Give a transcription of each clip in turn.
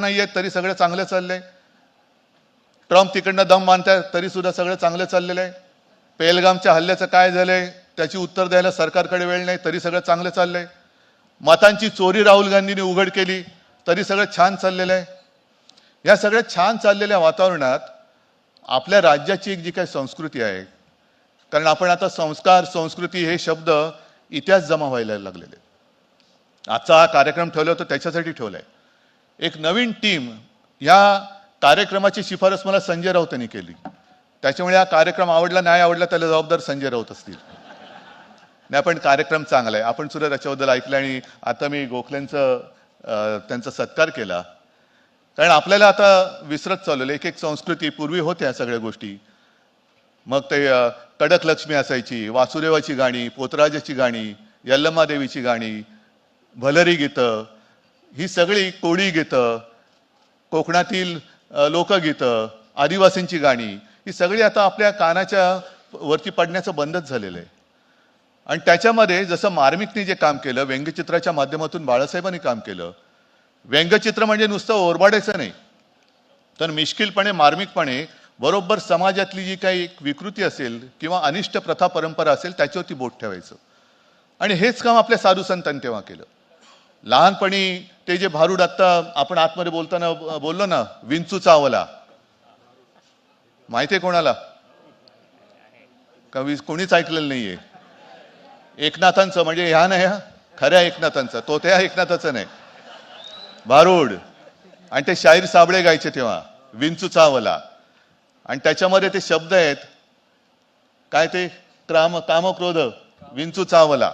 नाहीये तरी सगळं चांगलं चाललंय. ट्रम्प तिकडनं दम मानताय तरी सुद्धा सगळं चांगलं चाललेलं आहे. पेलगामच्या हल्ल्याचं काय झालंय त्याची उत्तर द्यायला सरकारकडे वेळ नाही तरी सगळं चांगलं चाललंय. मतांची चोरी राहुल गांधींनी उघड केली तरी सगळं छान चाललेलं आहे. या सगळ्या छान चाललेल्या वातावरणात आपल्या राज्याची एक जी काही संस्कृती आहे कारण आपण आता संस्कार संस्कृती हे शब्द इतिहास जमा व्हायला लागलेले आजचा हा कार्यक्रम ठेवला होता त्याच्यासाठी ठेवलाय. एक नवीन टीम या कार्यक्रमाची शिफारस मला संजय राऊत यांनी केली. त्याच्यामुळे हा कार्यक्रम आवडला नाही आवडला त्याला जबाबदार संजय राऊत असतील. नाही पण कार्यक्रम चांगला आहे. आपण सुद्धा त्याच्याबद्दल ऐकलं आणि आता मी गोखलेंचं त्यांचा सत्कार केला. कारण आपल्याला आता विसरत चाललेलं एक एक संस्कृती पूर्वी होत्या सगळ्या गोष्टी. मग ते कडक लक्ष्मी असायची वासुदेवाची गाणी पोतराजाची गाणी यल्लमादेवीची गाणी भलरी गीतं ही सगळी कोळी गीतं कोकणातील लोकगीतं आदिवासींची गाणी ही सगळी आता आपल्या कानाच्या वरती पडण्याचं बंदच झालेलं आहे. आणि त्याच्यामध्ये जसं मार्मिकने जे काम केलं व्यंगचित्राच्या माध्यमातून बाळासाहेबांनी काम केलं व्यंगचित्र म्हणजे नुसतं ओरबाडायचं नाही. तर मिश्किलपणे मार्मिकपणे बरोबर समाजातली जी काही एक विकृती असेल किंवा अनिष्ट प्रथा परंपरा असेल त्याच्यावरती बोट ठेवायचं. आणि हेच काम आपल्या साधू संतांनी तेव्हा केलं. लहानपणी ते जे भारूड आत्ता आपण आतमध्ये बोलताना बोललो ना विंचू चावला. माहितीये कोणाला? कवी कोणीच ऐकलेलं नाहीये. एकनाथांचं म्हणजे ह्या नाही हा खऱ्या एकनाथांचं. तो त्या एकनाथाचं नाही. भारूड. आणि ते शाहीर साबळे गायचे तेव्हा विंचू चावला. आणि त्याच्यामध्ये ते शब्द आहेत काय ते? क्राम कामक्रोध विंचू चावला.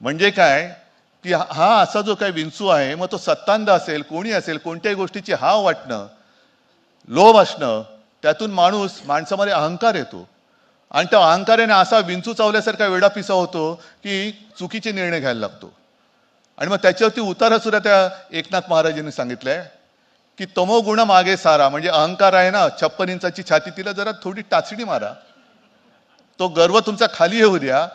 म्हणजे काय? की हा- हा असा जो काही विंचू आहे मग तो सत्तांध असेल कोणी असेल कोणत्याही गोष्टीची हाव वाटणं लोभ असणं त्यातून माणूस माणसामध्ये अहंकार येतो. आणि त्या अहंकाराने असा विंचू चावल्यासारखा वेडा पिसा होतो की चुकीचे निर्णय घ्यायला लागतो. आणि मग त्याच्यावरती उतारा सुद्धा त्या एकनाथ महाराजांनी सांगितलं आहे की तमोगुण मागे सारा म्हणजे अहंकार आहे ना छप्पन इंचाची छाती तिला जरा थोडी टाचणी मारा. तो गर्व तुमचा खाली येऊ द्या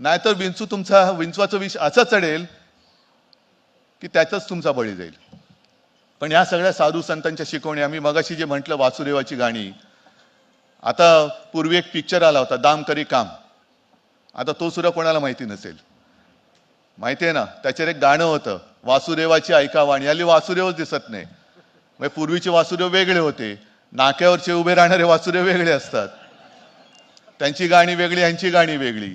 नाहीतर विंचू तुमचा विंचवाचं विष असं चढेल की त्यातच तुमचा बळी जाईल. पण या सगळ्या साधू संतांच्या शिकवणी आम्ही मगाशी जे म्हटलं वासुदेवाची गाणी आता पूर्वी एक पिक्चर आला होता दाम करी काम. आता तो सुद्धा कोणाला माहिती नसेल. माहिती आहे ना त्याच्यावर एक गाणं होतं वासुदेवाची ऐका वाणी. आली वासुदेवच दिसत नाही. म्हणजे पूर्वीचे वासुदेव वेगळे होते. नाक्यावरचे उभे राहणारे वासुदेव वेगळे असतात. त्यांची गाणी वेगळी यांची गाणी वेगळी.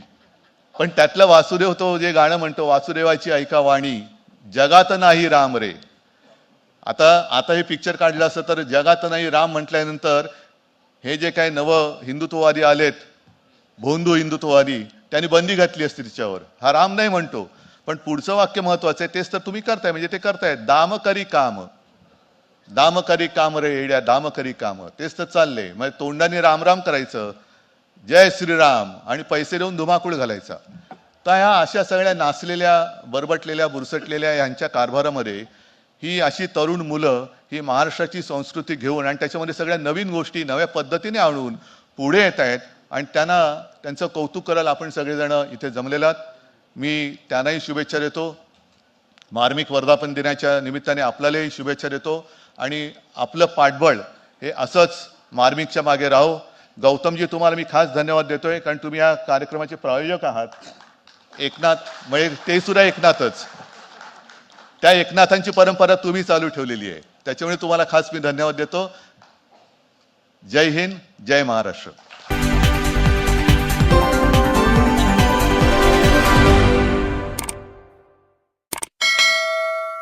पण त्यातला वासुदेव तो जे गाणं म्हणतो वासुदेवाची ऐका वाणी जगात नाही राम रे. आता आता हे पिक्चर काढलं असतं तर जगात नाही राम म्हटल्यानंतर हे जे काही नव हिंदुत्ववादी आलेत भोंदू हिंदुत्ववादी त्यांनी बंदी घातली असती तिच्यावर. हा राम नाही म्हणतो. पण पुढचं वाक्य महत्वाचं आहे तेच तर तुम्ही करताय म्हणजे ते करताय दाम करी काम. दाम करी काम रे येड्या दाम करी काम. तेच तर चाललंय. म्हणजे तोंडाने राम राम करायचं. जय श्रीराम. आणि पैसे देऊन धुमाकूळ घालायचा. तर ह्या अशा सगळ्या नाचलेल्या बरबटलेल्या बुरसटलेल्या ह्यांच्या कारभारामध्ये ही अशी तरुण मुलं ही महाराष्ट्राची संस्कृती घेऊन आणि त्याच्यामध्ये सगळ्या नवीन गोष्टी नव्या पद्धतीने आणून पुढे येत आहेत आणि त्यांना त्यांचं कौतुक करायला आपण सगळेजण इथे जमलेलात मी त्यांनाही शुभेच्छा देतो. मार्मिक वर्धापन दिनाच्या निमित्ताने आपल्यालाही शुभेच्छा देतो. आणि आपलं पाठबळ हे असंच मार्मिकच्या मागे राहो. गौतमजी तुम्हाला मी खास धन्यवाद देतोय कारण तुम्ही या कार्यक्रमाचे प्रायोजक आहात. एकनाथ म्हणजे ते सुद्धा एकनाथच. त्या एकनाथांची परंपरा तुम्ही चालू ठेवलेली आहे. त्याच्यामुळे तुम्हाला खास मी धन्यवाद देतो. जय हिंद जय महाराष्ट्र.